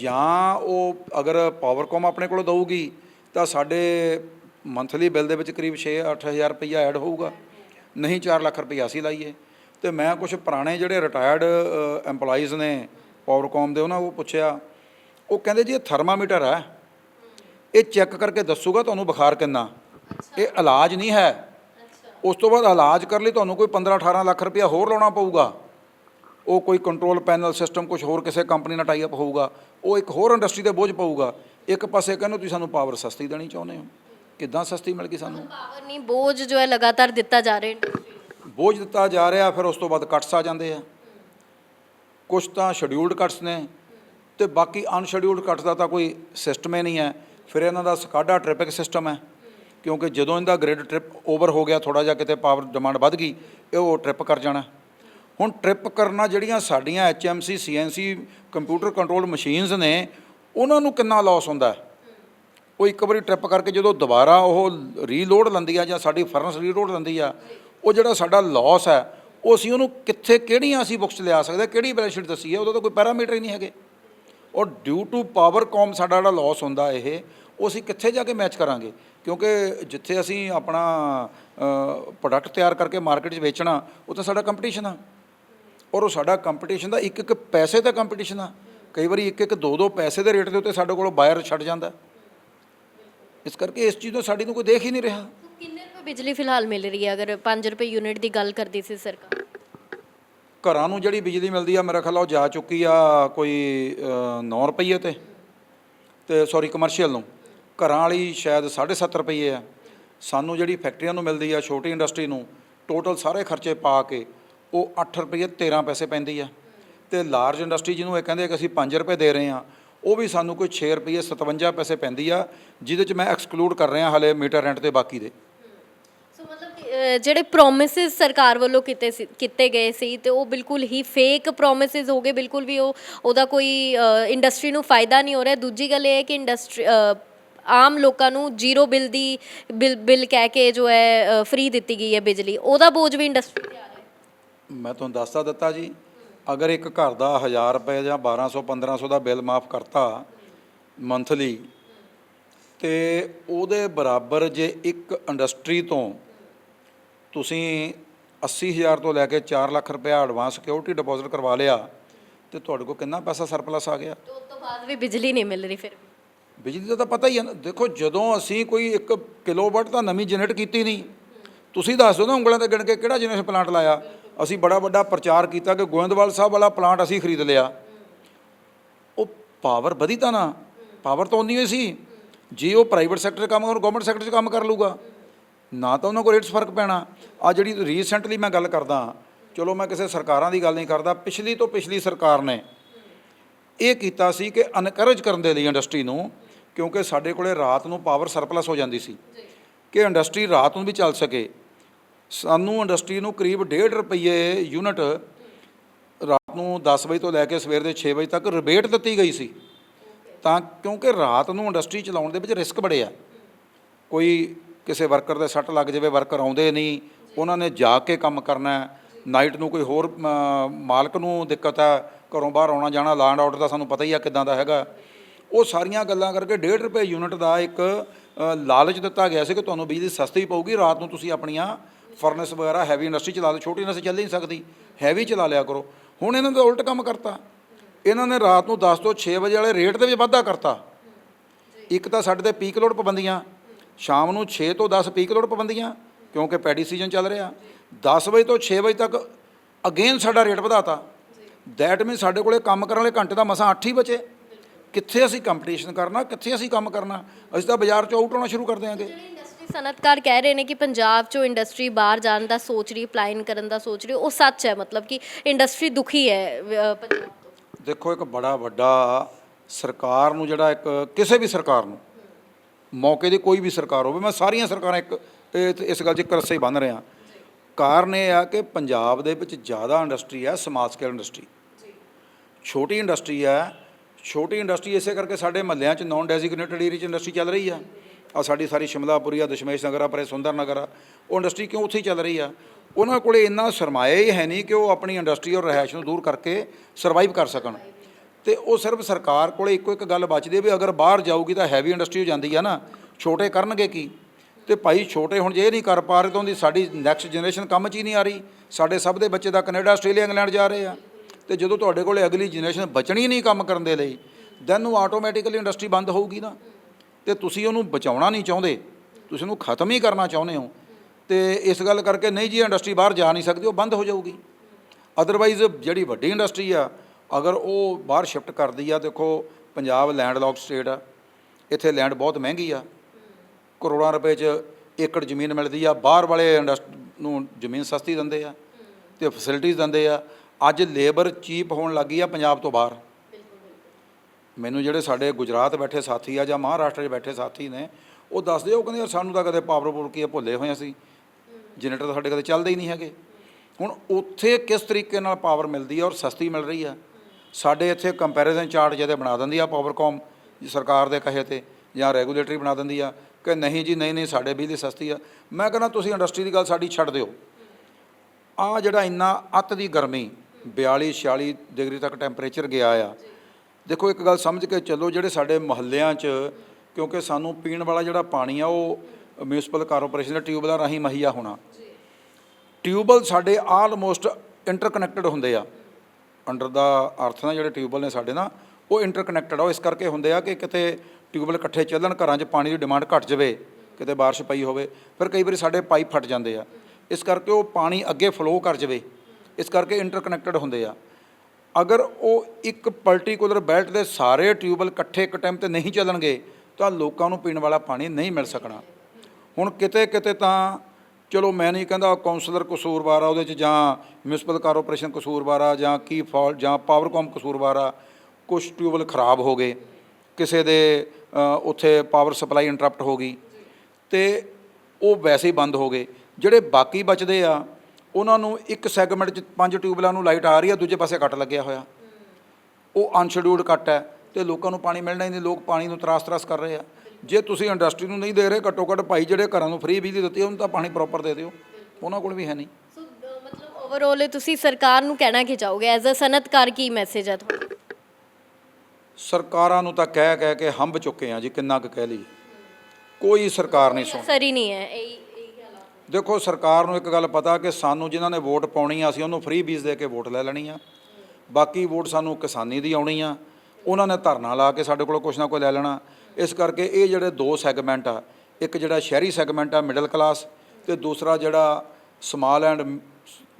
ਜਾਂ ਉਹ ਅਗਰ ਪਾਵਰਕੌਮ ਆਪਣੇ ਕੋਲ ਦਊਗੀ, ਤਾਂ ਸਾਡੇ ਮੰਥਲੀ ਬਿੱਲ ਦੇ ਵਿੱਚ ਕਰੀਬ 6-8000 ਰੁਪਈਆ ਐਡ ਹੋਊਗਾ। ਨਹੀਂ 4 ਲੱਖ ਰੁਪਈਆ ਅਸੀਂ ਲਾਈਏ। ਤੇ ਮੈਂ ਕੁਝ ਪੁਰਾਣੇ ਜਿਹੜੇ ਰਿਟਾਇਰਡ EMPLOYEES ਨੇ ਪਾਵਰਕੌਮ ਦੇ ਉਹਨਾਂ ਨੂੰ ਪੁੱਛਿਆ ਉਹ ਕਹਿੰਦੇ ਜੀ ਇਹ ਥਰਮਾਮੀਟਰ ਹੈ। ਇਹ ਚੈੱਕ ਕਰਕੇ ਦੱਸੂਗਾ ਤੁਹਾਨੂੰ ਬੁਖਾਰ ਕਿੰਨਾ। ਇਹ ਇਲਾਜ ਨਹੀਂ ਹੈ। ਉਸ ਤੋਂ ਬਾਅਦ ਇਲਾਜ ਕਰਨ ਲਈ ਤੁਹਾਨੂੰ ਕੋਈ 15-18 ਲੱਖ ਰੁਪਇਆ ਹੋਰ ਲਾਉਣਾ ਪਊਗਾ। ਉਹ ਕੋਈ ਕੰਟਰੋਲ ਪੈਨਲ ਸਿਸਟਮ ਕੁਝ ਹੋਰ ਕਿਸੇ ਕੰਪਨੀ ਨਾਲ ਟਾਈ ਅਪ ਹੋਊਗਾ। ਉਹ ਇੱਕ ਹੋਰ ਇੰਡਸਟਰੀ ਤੇ ਬੋਝ ਪਊਗਾ। ਇੱਕ ਪਾਸੇ ਕਹਿੰਦੇ ਤੁਸੀਂ ਸਾਨੂੰ ਪਾਵਰ ਸਸਤੀ ਦੇਣੀ ਚਾਹੁੰਦੇ ਹੋ। ਕਿੱਦਾਂ ਸਸਤੀ ਮਿਲ ਗਈ ਸਾਨੂੰ? ਪਾਵਰ ਨਹੀਂ ਬੋਝ ਜੋ ਹੈ ਲਗਾਤਾਰ ਦਿੱਤਾ ਜਾ ਰਿਹਾ। ਬੋਝ ਦਿੱਤਾ ਜਾ ਰਿਹਾ, ਫਿਰ ਉਸ ਤੋਂ ਬਾਅਦ ਕੱਟਸ ਆ ਜਾਂਦੇ ਆ। ਕੁਝ ਤਾਂ ਸ਼ਡਿਊਲਡ ਕੱਟਸ ਨੇ ਤੇ ਬਾਕੀ ਅਨਸ਼ਡਿਊਲਡ ਕੱਟਸ ਦਾ ਤਾਂ ਕੋਈ ਸਿਸਟਮ ਹੀ ਨਹੀਂ ਹੈ। ਫਿਰ ਇਹਨਾਂ ਦਾ ਸਕਾਡਾ ਟ੍ਰਿਪਿਕ ਸਿਸਟਮ ਹੈ, ਕਿਉਂਕਿ ਜਦੋਂ ਇਹਦਾ ਗ੍ਰਿਡ ਟ੍ਰਿਪ ਓਵਰ ਹੋ ਗਿਆ ਥੋੜਾ ਜਿਹਾ ਕਿਤੇ ਪਾਵਰ ਡਿਮਾਂਡ ਵੱਧ ਗਈ, ਇਹ ਉਹ ਟ੍ਰਿਪ ਕਰ ਜਾਣਾ। ਹੁਣ ਟ੍ਰਿਪ ਕਰਨਾ ਜਿਹੜੀਆਂ ਸਾਡੀਆਂ HMC CNC computer control machines ਨੇ, ਉਹਨਾਂ ਨੂੰ ਕਿੰਨਾ ਲਾਸ ਹੁੰਦਾ ਉਹ ਇੱਕ ਵਾਰੀ ਟ੍ਰਿਪ ਕਰਕੇ ਜਦੋਂ ਦੁਬਾਰਾ ਉਹ ਰੀਲੋਡ ਲੈਂਦੀ ਆ ਜਾਂ ਸਾਡੀ ਫਰਨਸ ਰੀਲੋਡ ਲੈਂਦੀ ਆ ਉਹ ਜਿਹੜਾ ਸਾਡਾ ਲਾਸ ਹੈ, ਉਹ ਅਸੀਂ ਉਹਨੂੰ ਕਿੱਥੇ, ਕਿਹੜੀਆਂ ਅਸੀਂ ਬੁੱਕਸ ਲਿਆ ਸਕਦੇ, ਕਿਹੜੀ ਬੈਲੈਂਸ ਸ਼ੀਟ ਦੱਸੀ ਹੈ, ਉਹਦਾ ਤਾਂ ਕੋਈ ਪੈਰਾਮੀਟਰ ਹੀ ਨਹੀਂ ਹੈਗੇ। ਔਰ ਡਿਊ ਟੂ ਪਾਵਰ ਕਾਮ ਸਾਡਾ ਜਿਹੜਾ ਲਾਸ ਹੁੰਦਾ ਇਹ, ਉਹ ਅਸੀਂ ਕਿੱਥੇ ਜਾ ਕੇ ਮੈਚ ਕਰਾਂਗੇ? ਕਿਉਂਕਿ ਜਿੱਥੇ ਅਸੀਂ ਆਪਣਾ ਪ੍ਰੋਡਕਟ ਤਿਆਰ ਕਰਕੇ ਮਾਰਕੀਟ 'ਚ ਵੇਚਣਾ, ਉਹ ਤਾਂ ਸਾਡਾ ਕੰਪੀਟੀਸ਼ਨ ਆ। ਔਰ ਉਹ ਸਾਡਾ ਕੰਪੀਟੀਸ਼ਨ ਦਾ ਇੱਕ ਇੱਕ ਪੈਸੇ ਦਾ ਕੰਪੀਟੀਸ਼ਨ ਆ। ਕਈ ਵਾਰੀ ਇੱਕ ਇੱਕ ਦੋ ਦੋ ਪੈਸੇ ਦੇ ਰੇਟ ਦੇ ਉੱਤੇ ਸਾਡੇ ਕੋਲ ਬਾਇਰ ਛੱਡ ਜਾਂਦਾ। ਇਸ ਕਰਕੇ ਇਸ ਚੀਜ਼ ਨੂੰ ਸਾਡੀ ਨੂੰ ਕੋਈ ਦੇਖ ਹੀ ਨਹੀਂ ਰਿਹਾ। ਬਿਜਲੀ ਫਿਲਹਾਲ ਮਿਲ ਰਹੀ ਹੈ, ਅਗਰ 5 ਰੁਪਏ ਯੂਨਿਟ ਦੀ ਗੱਲ ਕਰਦੀ ਸੀ ਸਰਕਾਰ। ਘਰਾਂ ਨੂੰ ਜਿਹੜੀ ਬਿਜਲੀ ਮਿਲਦੀ ਆ, ਮੇਰਾ ਖਿਆਲ ਉਹ ਜਾ ਚੁੱਕੀ ਆ ਕੋਈ 9 ਰੁਪਏ ਤੇ ਤੇ ਸੌਰੀ ਕਮਰਸ਼ੀਅਲ ਨੂੰ। ਘਰਾਂ ਵਾਲੀ ਸ਼ਾਇਦ 7.5 ਰੁਪਏ ਆ। ਸਾਨੂੰ ਜਿਹੜੀ ਫੈਕਟਰੀਆਂ ਨੂੰ ਮਿਲਦੀ ਆ, ਛੋਟੀ ਇੰਡਸਟਰੀ ਨੂੰ ਟੋਟਲ ਸਾਰੇ ਖਰਚੇ ਪਾ ਕੇ ਉਹ 8 ਰੁਪਏ 13 ਪੈਸੇ ਪੈਂਦੀ ਆ। ਤੇ ਲਾਰਜ ਇੰਡਸਟਰੀ ਜਿਹਨੂੰ ਇਹ ਕਹਿੰਦੇ ਕਿ ਅਸੀਂ 5 ਰੁਪਏ ਦੇ ਰਹੇ ਹਾਂ ਉਹ ਵੀ ਸਾਨੂੰ ਕੋਈ 6 ਰੁਪਏ 57 ਪੈਸੇ ਪੈਂਦੀ ਆ, ਜਿਹਦੇ ਚ ਮੈਂ ਐਕਸਕਲੂਡ ਕਰ ਰਿਹਾ ਹਲੇ ਮੀਟਰ ਰੈਂਟ ਤੇ ਬਾਕੀ ਦੇ। ਜਿਹੜੇ ਪ੍ਰੋਮਿਸਸ ਸਰਕਾਰ ਵੱਲੋਂ ਕੀਤੇ ਸੀ, ਕੀਤੇ ਗਏ ਸੀ ਤੇ ਉਹ ਬਿਲਕੁਲ ਹੀ ਫੇਕ ਪ੍ਰੋਮਿਸਸ ਹੋ ਗਏ, ਬਿਲਕੁਲ ਵੀ ਉਹ, ਉਹਦਾ ਕੋਈ ਇੰਡਸਟਰੀ ਨੂੰ ਫਾਇਦਾ ਨਹੀਂ ਹੋ ਰਿਹਾ। ਦੂਜੀ ਗੱਲ ਇਹ ਹੈ ਕਿ ਇੰਡਸਟਰੀ ਆਮ ਲੋਕਾਂ ਨੂੰ ਜ਼ੀਰੋ ਬਿੱਲ ਦੀ ਬਿੱਲ ਬਿੱਲ ਕਹਿ ਕੇ ਜੋ ਹੈ ਫ੍ਰੀ ਦਿੱਤੀ ਗਈ ਹੈ ਬਿਜਲੀ। ਉਹਦਾ ਬੋਝ ਵੀ ਇੰਡਸਟਰੀ ਤੇ ਆ ਰਿਹਾ ਹੈ। ਮੈਂ ਤੁਹਾਨੂੰ ਦੱਸਤਾ ਦਿੱਤਾ ਜੀ, ਅਗਰ ਇੱਕ ਘਰ ਦਾ 1000 ਰੁਪਏ ਜਾਂ 1200 1500 ਦਾ ਬਿੱਲ ਮਾਫ ਕਰਤਾ ਮੰਥਲੀ ਤੇ ਉਹਦੇ ਬਰਾਬਰ ਜੇ ਇੱਕ ਇੰਡਸਟਰੀ ਤੋਂ ਤੁਸੀਂ 80000 ਤੋਂ ਲੈ ਕੇ 4 ਲੱਖ ਰੁਪਏ ਐਡਵਾਂਸ ਸਿਕਿਉਰਿਟੀ ਡਿਪੋਜ਼ਿਟ ਕਰਵਾ ਲਿਆ ਤੇ ਤੁਹਾਡੇ ਕੋਲ ਕਿੰਨਾ ਪੈਸਾ ਸਰਪਲਸ ਆ ਗਿਆ? ਤੇ ਉਸ ਤੋਂ ਬਾਅਦ ਵੀ ਬਿਜਲੀ ਨਹੀਂ ਮਿਲ ਰਹੀ ਫਿਰ ਵੀ। ਬਿਜਲੀ ਦਾ ਤਾਂ ਪਤਾ ਹੀ ਹੈ ਨਾ। ਦੇਖੋ ਜਦੋਂ ਅਸੀਂ ਕੋਈ 1 ਕਿਲੋਵਾਟ ਤਾਂ ਨਵੀਂ ਜਨਰੇਟ ਕੀਤੀ ਨਹੀਂ। ਤੁਸੀਂ ਦੱਸ ਦਿਓ ਨਾ ਉਂਗਲਾਂ ਤੇ ਗਿਣ ਕੇ ਕਿਹੜਾ ਜਨਰੇਸ਼ਨ ਪਲਾਂਟ ਲਾਇਆ। ਅਸੀਂ ਬੜਾ ਵੱਡਾ ਪ੍ਰਚਾਰ ਕੀਤਾ ਕਿ ਗੋਇੰਦਵਾਲ ਸਾਹਿਬ ਵਾਲਾ ਪਲਾਂਟ ਅਸੀਂ ਖਰੀਦ ਲਿਆ। ਉਹ ਪਾਵਰ ਵਧੀ ਤਾਂ ਨਾ। ਪਾਵਰ ਤਾਂ ਉਨੀ ਹੋਈ ਸੀ। ਜੇ ਉਹ ਪ੍ਰਾਈਵੇਟ ਸੈਕਟਰ 'ਚ ਕੰਮ ਕਰੂ ਗਵਰਨਮੈਂਟ ਸੈਕਟਰ 'ਚ ਕੰਮ ਕਰ ਲੂਗਾ ਨਾ ਤਾਂ ਉਹਨਾਂ ਕੋਲ ਰੇਟਸ ਫ਼ਰਕ ਪੈਣਾ। ਆ ਜਿਹੜੀ ਰੀਸੈਂਟਲੀ ਮੈਂ ਗੱਲ ਕਰਦਾ ਚਲੋ ਮੈਂ ਕਿਸੇ ਸਰਕਾਰਾਂ ਦੀ ਗੱਲ ਨਹੀਂ ਕਰਦਾ ਪਿਛਲੀ ਤੋਂ ਪਿਛਲੀ ਸਰਕਾਰ ਨੇ ਇਹ ਕੀਤਾ ਸੀ ਕਿ ਅਨਕਰੇਜ ਕਰਨ ਦੇ ਲਈ ਇੰਡਸਟਰੀ ਨੂੰ ਕਿਉਂਕਿ ਸਾਡੇ ਕੋਲੇ ਰਾਤ ਨੂੰ ਪਾਵਰ ਸਰਪਲਸ ਹੋ ਜਾਂਦੀ ਸੀ। ਕਿ ਇੰਡਸਟਰੀ ਰਾਤ ਨੂੰ ਵੀ ਚੱਲ ਸਕੇ। ਸਾਨੂੰ ਇੰਡਸਟਰੀ ਨੂੰ ਕਰੀਬ 1.5 ਰੁਪਏ ਯੂਨਿਟ ਰਾਤ ਨੂੰ 10 ਵਜੇ ਤੋਂ ਲੈ ਕੇ ਸਵੇਰ ਦੇ 6 ਵਜੇ ਤੱਕ ਰਿਬੇਟ ਦਿੱਤੀ ਗਈ ਸੀ। ਤਾਂ ਕਿਉਂਕਿ ਰਾਤ ਨੂੰ ਇੰਡਸਟਰੀ ਚਲਾਉਣ ਦੇ ਵਿੱਚ ਰਿਸਕ ਬੜੇ ਆ। ਕੋਈ ਕਿਸੇ ਵਰਕਰ ਦੇ ਸੱਟ ਲੱਗ ਜਾਵੇ, ਵਰਕਰ ਆਉਂਦੇ ਨਹੀਂ, ਉਹਨਾਂ ਨੇ ਜਾ ਕੇ ਕੰਮ ਕਰਨਾ ਨਾਈਟ ਨੂੰ ਕੋਈ ਹੋਰ ਮਾਲਕ ਨੂੰ ਦਿੱਕਤ ਹੈ, ਘਰੋਂ ਬਾਹਰ ਆਉਣਾ ਜਾਣਾ ਲਾਂਡ ਆਰਡਰ ਦਾ ਸਾਨੂੰ ਪਤਾ ਹੀ ਆ ਕਿਦਾਂ ਦਾ ਹੈਗਾ। ਉਹ ਸਾਰੀਆਂ ਗੱਲਾਂ ਕਰਕੇ 1.5 ਰੁਪਏ ਯੂਨਿਟ ਦਾ ਇੱਕ ਲਾਲਚ ਦਿੱਤਾ ਗਿਆ ਸੀ ਕਿ ਤੁਹਾਨੂੰ ਬਿਜਲੀ ਸਸਤੀ ਪਊਗੀ, ਰਾਤ ਨੂੰ ਤੁਸੀਂ ਆਪਣੀਆਂ ਫਰਨੈਸ ਵਗੈਰਾ ਹੈਵੀ ਇੰਡਸਟਰੀ ਚਲਾ ਲਓ, ਛੋਟੀ ਇੰਡਸਟਰੀ ਚੱਲ ਹੀ ਨਹੀਂ ਸਕਦੀ। ਹੈਵੀ ਚਲਾ ਲਿਆ ਕਰੋ। ਹੁਣ ਇਹਨਾਂ ਦਾ ਉਲਟ ਕੰਮ ਕਰਤਾ। ਇਹਨਾਂ ਨੇ ਰਾਤ ਨੂੰ 10 ਤੋਂ 6 ਵਜੇ ਵਾਲੇ ਰੇਟ ਦੇ ਵਿੱਚ ਵਾਧਾ ਕਰਤਾ। ਇੱਕ ਤਾਂ ਸਾਡੇ ਤੇ ਪੀਕ ਲੋਡ ਪਾਬੰਦੀਆਂ। ਸ਼ਾਮ ਨੂੰ 6 ਤੋਂ 10 ਪੀਕ ਲੋਡ ਪਾਬੰਦੀਆਂ ਕਿਉਂਕਿ ਪੈਡੀ ਸੀਜ਼ਨ ਚੱਲ ਰਿਹਾ। 10 ਵਜੇ ਤੋਂ 6 ਵਜੇ ਤੱਕ ਅਗੇਨ ਸਾਡਾ ਰੇਟ ਵਧਾਤਾ। ਦੈਟ ਮੀਨ ਸਾਡੇ ਕੋਲੇ ਕੰਮ ਕਰਨ ਵਾਲੇ ਘੰਟੇ ਦਾ ਮਸਾਂ 8 ਹੀ ਬਚੇ। ਕਿੱਥੇ ਅਸੀਂ ਕੰਪੀਟੀਸ਼ਨ ਕਰਨਾ ਕਿੱਥੇ ਅਸੀਂ ਕੰਮ ਕਰਨਾ? ਅਸੀਂ ਤਾਂ ਬਾਜ਼ਾਰ 'ਚ ਆਊਟ ਹੋਣਾ ਸ਼ੁਰੂ ਕਰ ਦਿਆਂਗੇ। ਸਨਅਤਕਾਰ ਕਹਿ ਰਹੇ ਨੇ ਕਿ ਪੰਜਾਬ ਚੋਂ ਇੰਡਸਟਰੀ ਬਾਹਰ ਜਾਣ ਦਾ ਸੋਚ ਰਹੀ ਪਲਾਨ ਕਰਨ ਦਾ ਸੋਚ ਰਹੀ ਉਹ ਸੱਚ ਹੈ। ਮਤਲਬ ਕਿ ਇੰਡਸਟਰੀ ਦੁਖੀ ਹੈ ਦੇਖੋ ਇੱਕ ਬੜਾ ਵੱਡਾ ਸਰਕਾਰ ਨੂੰ ਜਿਹੜਾ ਇੱਕ ਕਿਸੇ ਵੀ ਸਰਕਾਰ ਨੂੰ ਮੌਕੇ ਦੀ ਕੋਈ ਵੀ ਸਰਕਾਰ ਹੋਵੇ ਮੈਂ ਸਾਰੀਆਂ ਸਰਕਾਰਾਂ ਇੱਕ ਇਸ ਗੱਲ 'ਚ ਇੱਕ ਰਸੇ ਬੰਨ ਰਿਹਾ। ਕਾਰਨ ਇਹ ਆ ਕਿ ਪੰਜਾਬ ਦੇ ਵਿੱਚ ਜ਼ਿਆਦਾ ਇੰਡਸਟਰੀ ਹੈ ਸਮਾਲ ਸਕੇਲ ਇੰਡਸਟਰੀ ਛੋਟੀ ਇੰਡਸਟਰੀ ਆ ਛੋਟੀ ਇੰਡਸਟਰੀ ਇਸੇ ਕਰਕੇ ਸਾਡੇ ਮਹੱਲਿਆਂ 'ਚ ਨਾਨ ਡੈਜ਼ਿਗਨੇਟਡ ਏਰੀਆ 'ਚ ਇੰਡਸਟਰੀ ਚੱਲ ਰਹੀ ਆ। ਆ ਸਾਡੀ ਸਾਰੀ ਸ਼ਿਮਲਾਪੁਰੀ ਆ ਦਸ਼ਮੇਸ਼ ਨਗਰ ਆ ਪਰੇ ਸੁੰਦਰ ਨਗਰ ਆ ਉਹ ਇੰਡਸਟਰੀ ਕਿਉਂ ਉੱਥੇ ਚੱਲ ਰਹੀ ਆ? ਉਹਨਾਂ ਕੋਲੇ ਇੰਨਾ ਸਰਮਾਇਆ ਹੀ ਹੈ ਨਹੀਂ ਕਿ ਉਹ ਆਪਣੀ ਇੰਡਸਟਰੀ ਔਰ ਰਹਿائش ਨੂੰ ਦੂਰ ਕਰਕੇ ਸਰਵਾਈਵ ਕਰ ਸਕਣ। ਤੇ ਉਹ ਸਿਰਫ ਸਰਕਾਰ ਕੋਲੇ ਇੱਕੋ ਇੱਕ ਗੱਲ ਬਚਦੀ ਵੀ ਅਗਰ ਬਾਹਰ ਜਾਊਗੀ ਤਾਂ ਹੈਵੀ ਇੰਡਸਟਰੀ ਹੋ ਜਾਂਦੀ ਆ ਨਾ, ਛੋਟੇ ਕਰਨਗੇ ਕੀ? ਤੇ ਭਾਈ ਛੋਟੇ ਹੁਣ ਜੇ ਇਹ ਨਹੀਂ ਕਰ ਪਾ ਰਹੇ ਤਾਂ ਉਹਦੀ ਸਾਡੀ ਨੈਕਸਟ ਜਨਰੇਸ਼ਨ ਕੰਮ 'ਚ ਹੀ ਨਹੀਂ ਆ ਰਹੀ। ਸਾਡੇ ਸਭ ਦੇ ਬੱਚੇ ਤਾਂ ਕੈਨੇਡਾ, ਆਸਟ੍ਰੇਲੀਆ, ਇੰਗਲੈਂਡ ਜਾ ਰਹੇ ਆ। ਤੇ ਜਦੋਂ ਤੁਹਾਡੇ ਕੋਲੇ ਅਗਲੀ ਜਨਰੇਸ਼ਨ ਬਚਣੀ ਨਹੀਂ ਕੰਮ ਕਰਨ ਦੇ ਲਈ ਦੈਨ ਉਹ ਆਟੋਮੈਟਿਕਲੀ ਇੰਡਸਟਰੀ ਬੰਦ ਹੋਊਗੀ ਨਾ। ਤੇ ਤੁਸੀਂ ਉਹਨੂੰ ਬਚਾਉਣਾ ਨਹੀਂ ਚਾਹੁੰਦੇ, ਤੁਸੀਂ ਉਹਨੂੰ ਖਤਮ ਹੀ ਕਰਨਾ ਚਾਹੁੰਦੇ ਹੋ। ਤੇ ਇਸ ਗੱਲ ਕਰਕੇ ਨਹੀਂ ਜੀ ਇੰਡਸਟਰੀ ਬਾਹਰ ਜਾ ਨਹੀਂ ਸਕਦੀ, ਉਹ ਬੰਦ ਹੋ ਜਾਊਗੀ। ਅਦਰਵਾਈਜ਼ ਜਿਹੜੀ ਵੱਡੀ ਇੰਡਸਟਰੀ ਆ ਅਗਰ ਉਹ ਬਾਹਰ ਸ਼ਿਫਟ ਕਰਦੀ ਆ, ਦੇਖੋ ਪੰਜਾਬ ਲੈਂਡ ਲੌਕ ਸਟੇਟ ਆ, ਇੱਥੇ ਲੈਂਡ ਬਹੁਤ ਮਹਿੰਗੀ ਆ। ਕਰੋੜਾਂ ਰੁਪਏ 'ਚ ਏਕੜ ਜ਼ਮੀਨ ਮਿਲਦੀ ਆ, ਬਾਹਰ ਵਾਲੇ ਇੰਡਸਟ ਨੂੰ ਜ਼ਮੀਨ ਸਸਤੀ ਦਿੰਦੇ ਆ ਤੇ ਫੈਸਿਲਿਟੀਜ਼ ਦਿੰਦੇ ਆ। ਅੱਜ ਲੇਬਰ ਚੀਪ ਹੋਣ ਲੱਗੀ ਆ ਪੰਜਾਬ ਤੋਂ ਬਾਹਰ। ਮੈਨੂੰ ਜਿਹੜੇ ਸਾਡੇ ਗੁਜਰਾਤ ਬੈਠੇ ਸਾਥੀ ਆ ਜਾਂ ਮਹਾਰਾਸ਼ਟਰ 'ਚ ਬੈਠੇ ਸਾਥੀ ਨੇ, ਉਹ ਦੱਸਦੇ ਉਹ ਕਹਿੰਦੇ ਯਾਰ ਸਾਨੂੰ ਤਾਂ ਕਦੇ ਪਾਵਰ ਪੂਰ ਕੀ ਭੁੱਲੇ ਹੋਏ ਅਸੀਂ। ਜਨਰੇਟਰ ਸਾਡੇ ਕਦੇ ਚੱਲਦੇ ਹੀ ਨਹੀਂ ਹੈਗੇ। ਹੁਣ ਉੱਥੇ ਕਿਸ ਤਰੀਕੇ ਨਾਲ ਪਾਵਰ ਮਿਲਦੀ ਆ ਔਰ ਸਸਤੀ ਮਿਲ ਰਹੀ ਆ? ਸਾਡੇ ਇੱਥੇ ਕੰਪੈਰੀਜ਼ਨ ਚਾਰਟ ਜਿਹਦੇ ਬਣਾ ਦਿੰਦੀ ਆ ਪਾਵਰਕਾਮ ਸਰਕਾਰ ਦੇ ਕਹੇ ਤੇ ਜਾਂ ਰੈਗੂਲੇਟਰੀ ਬਣਾ ਦਿੰਦੀ ਆ ਕਿ ਨਹੀਂ ਜੀ ਨਹੀਂ ਨਹੀਂ ਸਾਡੇ ਬਿਜਲੀ ਸਸਤੀ ਆ। ਮੈਂ ਕਹਿੰਦਾ ਤੁਸੀਂ ਇੰਡਸਟਰੀ ਦੀ ਗੱਲ ਸਾਡੀ ਛੱਡ ਦਿਓ। ਆ ਜਿਹੜਾ ਇੰਨਾ ਅੱਤ ਦੀ ਗਰਮੀ 42 46 ਡਿਗਰੀ ਤੱਕ ਟੈਂਪਰੇਚਰ ਗਿਆ ਆ। ਦੇਖੋ ਇੱਕ ਗੱਲ ਸਮਝ ਕੇ ਚੱਲੋ ਜਿਹੜੇ ਸਾਡੇ ਮੁਹੱਲਿਆਂ 'ਚ ਕਿਉਂਕਿ ਸਾਨੂੰ ਪੀਣ ਵਾਲਾ ਜਿਹੜਾ ਪਾਣੀ ਆ ਉਹ ਮਿਊਨਿਸਪਲ ਕਾਰਪੋਰੇਸ਼ਨ ਦੇ ਟਿਊਬਲਾਂ ਰਾਹੀਂ ਮੁਹੱਈਆ ਹੋਣਾ। ਟਿਊਬਲ ਸਾਡੇ ਆਲਮੋਸਟ ਇੰਟਰਕਨੈਕਟਡ ਹੁੰਦੇ ਆ। ਅੰਡਰ ਦਾ ਅਰਥ ਨਾ ਜਿਹੜੇ ਟਿਊਬਲ ਨੇ ਸਾਡੇ ਨਾ, ਉਹ ਇੰਟਰਕਨੈਕਟਡ ਆ। ਉਹ ਇਸ ਕਰਕੇ ਹੁੰਦੇ ਆ ਕਿ ਕਿਤੇ ਟਿਊਬਲ ਇਕੱਠੇ ਚੱਲਣ, ਘਰਾਂ 'ਚ ਪਾਣੀ ਦੀ ਡਿਮਾਂਡ ਘਟ ਜਾਵੇ, ਕਿਤੇ ਬਾਰਿਸ਼ ਪਈ ਹੋਵੇ, ਫਿਰ ਕਈ ਵਾਰੀ ਸਾਡੇ ਪਾਈਪ ਫਟ ਜਾਂਦੇ ਆ। ਇਸ ਕਰਕੇ ਉਹ ਪਾਣੀ ਅੱਗੇ ਫਲੋ ਕਰ ਜਾਵੇ। ਇਸ ਕਰਕੇ ਇੰਟਰਕਨੈਕਟਡ ਹੁੰਦੇ ਆ। ਅਗਰ ਉਹ ਇੱਕ ਪਾਰਟਿਕੂਲਰ ਬੈਲਟ ਦੇ ਸਾਰੇ ਟਿਊਬਲ ਇਕੱਠੇ ਇੱਕ ਟਾਈਮ ਤੇ ਨਹੀਂ ਚੱਲਣਗੇ, ਤਾਂ ਲੋਕਾਂ ਨੂੰ ਪੀਣ ਵਾਲਾ ਪਾਣੀ ਨਹੀਂ ਮਿਲ ਸਕਣਾ। ਹੁਣ ਕਿਤੇ ਕਿਤੇ ਤਾਂ ਚਲੋ ਮੈਂ ਨਹੀਂ ਕਹਿੰਦਾ ਕਾਉਂਸਲਰ ਕਸੂਰਵਾਰ ਆ ਉਹਦੇ 'ਚ ਜਾਂ ਮਿਊਨਿਸਪਲ ਕਾਰਪੋਰੇਸ਼ਨ ਕਸੂਰਵਾਰ ਆ ਜਾਂ ਕੀ ਫਾਲਟ ਜਾਂ ਪਾਵਰਕਾਮ ਕਸੂਰਵਾਰ ਆ ਕੁਝ ਟਿਊਬਲ ਖਰਾਬ ਹੋ ਗਏ। ਕਿਸੇ ਦੇ ਉੱਥੇ ਪਾਵਰ ਸਪਲਾਈ ਇੰਟਰਪਟ ਹੋ ਗਈ। ਤੇ ਉਹ ਵੈਸੇ ਹੀ ਬੰਦ ਹੋ ਗਏ। ਜਿਹੜੇ ਬਾਕੀ ਬਚਦੇ ਆ, ਉਹਨਾਂ ਨੂੰ ਇੱਕ ਸੈਗਮੈਂਟ 'ਚ ਪੰਜ ਟਿਊਬਲਾਂ ਨੂੰ ਲਾਈਟ ਆ ਰਹੀ ਆ, ਦੂਜੇ ਪਾਸੇ ਕੱਟ ਲੱਗਿਆ ਹੋਇਆ। ਉਹ ਅਨਸ਼ਡਿਊਲਡ ਕੱਟ ਹੈ ਤੇ ਲੋਕਾਂ ਨੂੰ ਪਾਣੀ ਮਿਲਣਾ ਹੀ ਨਹੀਂ, ਲੋਕ ਪਾਣੀ ਨੂੰ ਤਰਾਸ-ਤਰਾਸ ਕਰ ਰਹੇ ਆ। ਜੇ ਤੁਸੀਂ ਇੰਡਸਟਰੀ ਨੂੰ ਨਹੀਂ ਦੇ ਰਹੇ ਘੱਟੋ ਘੱਟ ਭਾਈ ਜਿਹੜੇ ਘਰਾਂ ਨੂੰ ਫ੍ਰੀ ਬਿਜਲੀ ਦਿੱਤੀ ਉਹਨੂੰ ਤਾਂ ਪਾਣੀ ਪ੍ਰੋਪਰ ਦੇ ਦਿਓ। ਉਹਨਾਂ ਕੋਲ ਵੀ ਹੈ ਨਹੀਂ। ਸੋ ਅ, ਮਤਲਬ ਓਵਰਆਲ ਤੁਸੀਂ ਸਰਕਾਰ ਨੂੰ ਕਹਿਣਾ ਕੀ ਚਾਹੋਗੇ? ਐਜ਼ ਅ ਸਨਅਤਕਾਰ ਕੀ ਮੈਸੇਜ ਹੈ ਤੁਹਾਡਾ? ਸਰਕਾਰਾਂ ਨੂੰ ਤਾਂ ਕਹਿ ਕਹਿ ਕੇ ਹੰਬ ਚੁੱਕੇ ਆ ਜੀ ਕਿੰਨਾ ਕੁ ਕਹਿ ਲਈ ਕੋਈ ਸਰਕਾਰ ਨਹੀਂ ਸੁਣ ਅਸਰ ਹੀ ਨਹੀਂ ਹੈ ਇਹੀ ਇਹੀ ਗੱਲ ਆ। ਦੇਖੋ ਸਰਕਾਰ ਨੂੰ ਇੱਕ ਗੱਲ ਪਤਾ ਕਿ ਸਾਨੂੰ ਜਿਨ੍ਹਾਂ ਨੇ ਵੋਟ ਪਾਉਣੀ ਆ ਅਸੀਂ ਉਹਨੂੰ ਫ੍ਰੀ ਬੀਜ ਦੇ ਕੇ ਵੋਟ ਲੈ ਲੈਣੀ ਆ। ਬਾਕੀ ਵੋਟ ਸਾਨੂੰ ਕਿਸਾਨੀ ਦੀ ਆਉਣੀ ਆ। ਉਹਨਾਂ ਨੇ ਧਰਨਾ ਲਾ ਕੇ ਸਾਡੇ ਕੋਲੋਂ ਕੁਛ ਨਾ ਕੋਈ ਲੈ ਲੈਣਾ। ਇਸ ਕਰਕੇ ਇਹ ਜਿਹੜੇ ਦੋ ਸੈਗਮੈਂਟ ਆ, ਇੱਕ ਜਿਹੜਾ ਸ਼ਹਿਰੀ ਸੈਗਮੈਂਟ ਆ ਮਿਡਲ ਕਲਾਸ ਤੇ ਦੂਸਰਾ ਜਿਹੜਾ ਸਮਾਲ ਐਂਡ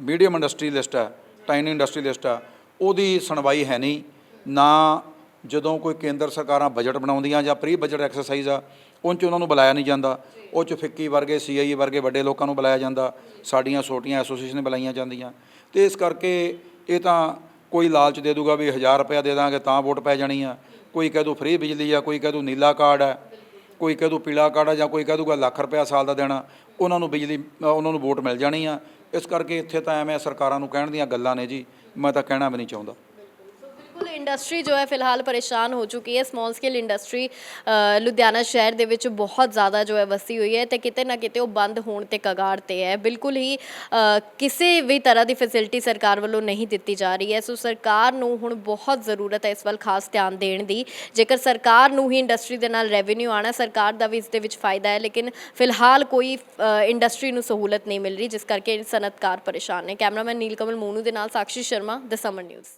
ਮੀਡੀਅਮ ਇੰਡਸਟਰੀਲਿਸਟ ਆ ਟਾਈਨੀ ਇੰਡਸਟਰੀਲਿਸਟ ਆ, ਉਹਦੀ ਸੁਣਵਾਈ ਹੈ ਨਹੀਂ। ਨਾ ਜਦੋਂ ਕੋਈ ਕੇਂਦਰ ਸਰਕਾਰਾਂ ਬਜਟ ਬਣਾਉਂਦੀਆਂ ਜਾਂ ਪ੍ਰੀ ਬਜਟ ਐਕਸਰਸਾਈਜ਼ ਆ, ਉਹ 'ਚ ਉਹਨਾਂ ਨੂੰ ਬੁਲਾਇਆ ਨਹੀਂ ਜਾਂਦਾ। ਉਹ 'ਚ ਫਿੱਕੀ ਵਰਗੇ ਸੀਆਈ ਵਰਗੇ ਵੱਡੇ ਲੋਕਾਂ ਨੂੰ ਬੁਲਾਇਆ ਜਾਂਦਾ। ਸਾਡੀਆਂ ਛੋਟੀਆਂ ਐਸੋਸੀਏਸ਼ਨ ਬੁਲਾਈਆਂ ਜਾਂਦੀਆਂ। ਤੇ ਇਸ ਕਰਕੇ ਇਹ ਤਾਂ ਕੋਈ ਲਾਲਚ ਦੇ ਦੂਗਾ ਵੀ 1000 ਰੁਪਇਆ ਦੇ ਦਾਂਗੇ ਤਾਂ ਵੋਟ ਪੈ ਜਾਣੀ ਆ। ਕੋਈ ਕਹਿ ਦੂ ਫ੍ਰੀ ਬਿਜਲੀ ਆ, ਕੋਈ ਕਹਿ ਦੂ ਨੀਲਾ ਕਾਰਡ ਆ, ਕੋਈ ਕਹਿ ਦੂ ਪੀਲਾ ਕਾਰਡ ਆ ਜਾਂ ਕੋਈ ਕਹਿ ਦੂਗਾ ਲੱਖ ਰੁਪਇਆ ਸਾਲ ਦਾ ਦੇਣਾ, ਉਹਨਾਂ ਨੂੰ ਬਿਜਲੀ, ਉਹਨਾਂ ਨੂੰ ਵੋਟ ਮਿਲ ਜਾਣੀ ਆ। ਇਸ ਕਰਕੇ ਇੱਥੇ ਤਾਂ ਐਵੇਂ ਸਰਕਾਰਾਂ ਨੂੰ ਕਹਿਣ ਦੀਆਂ ਗੱਲਾਂ ਨੇ ਜੀ, ਮੈਂ ਤਾਂ ਕਹਿਣਾ ਵੀ ਨਹੀਂ ਚਾਹੁੰਦਾ। ਸੋ ਬਿਲਕੁਲ ਇੰਡਸਟਰੀ ਜੋ ਹੈ ਫਿਲਹਾਲ ਪਰੇਸ਼ਾਨ ਹੋ ਚੁੱਕੀ ਹੈ। ਸਮਾਲ ਸਕੇਲ ਇੰਡਸਟਰੀ ਲੁਧਿਆਣਾ ਸ਼ਹਿਰ ਦੇ ਵਿੱਚ ਬਹੁਤ ਜ਼ਿਆਦਾ ਜੋ ਹੈ ਵਸੀ ਹੋਈ ਹੈ ਤੇ ਕਿਤੇ ਨਾ ਕਿਤੇ ਉਹ ਬੰਦ ਹੋਣ ਤੇ ਕਗਾਰ ਤੇ ਹੈ। ਬਿਲਕੁਲ ਹੀ ਕਿਸੇ ਵੀ ਤਰ੍ਹਾਂ ਦੀ ਫੈਸਿਲਿਟੀ ਸਰਕਾਰ ਵੱਲੋਂ ਨਹੀਂ ਦਿੱਤੀ ਜਾ ਰਹੀ ਹੈ। ਸੋ ਸਰਕਾਰ ਨੂੰ ਹੁਣ ਬਹੁਤ ਜ਼ਰੂਰਤ ਹੈ ਇਸ ਵੱਲ ਖਾਸ ਧਿਆਨ ਦੇਣ ਦੀ। ਜੇਕਰ ਸਰਕਾਰ ਨੂੰ ਹੀ ਇੰਡਸਟਰੀ ਦੇ ਨਾਲ ਰੈਵਨਿਊ ਆਣਾ ਸਰਕਾਰ ਦਾ ਵੀ ਇਸ ਦੇ ਵਿੱਚ ਫਾਇਦਾ ਹੈ, ਲੇਕਿਨ ਫਿਲਹਾਲ ਕੋਈ ਇੰਡਸਟਰੀ ਨੂੰ ਸਹੂਲਤ ਨਹੀਂ ਮਿਲ ਰਹੀ, ਜਿਸ ਕਰਕੇ ਸਨਅਤਕਾਰ ਪਰੇਸ਼ਾਨ ਨੇ। ਕੈਮਰਾਮੈਨ ਨੀਲਕਮਲ ਮੋਨੂ ਦੇ ਨਾਲ Sakshi Sharma the summer news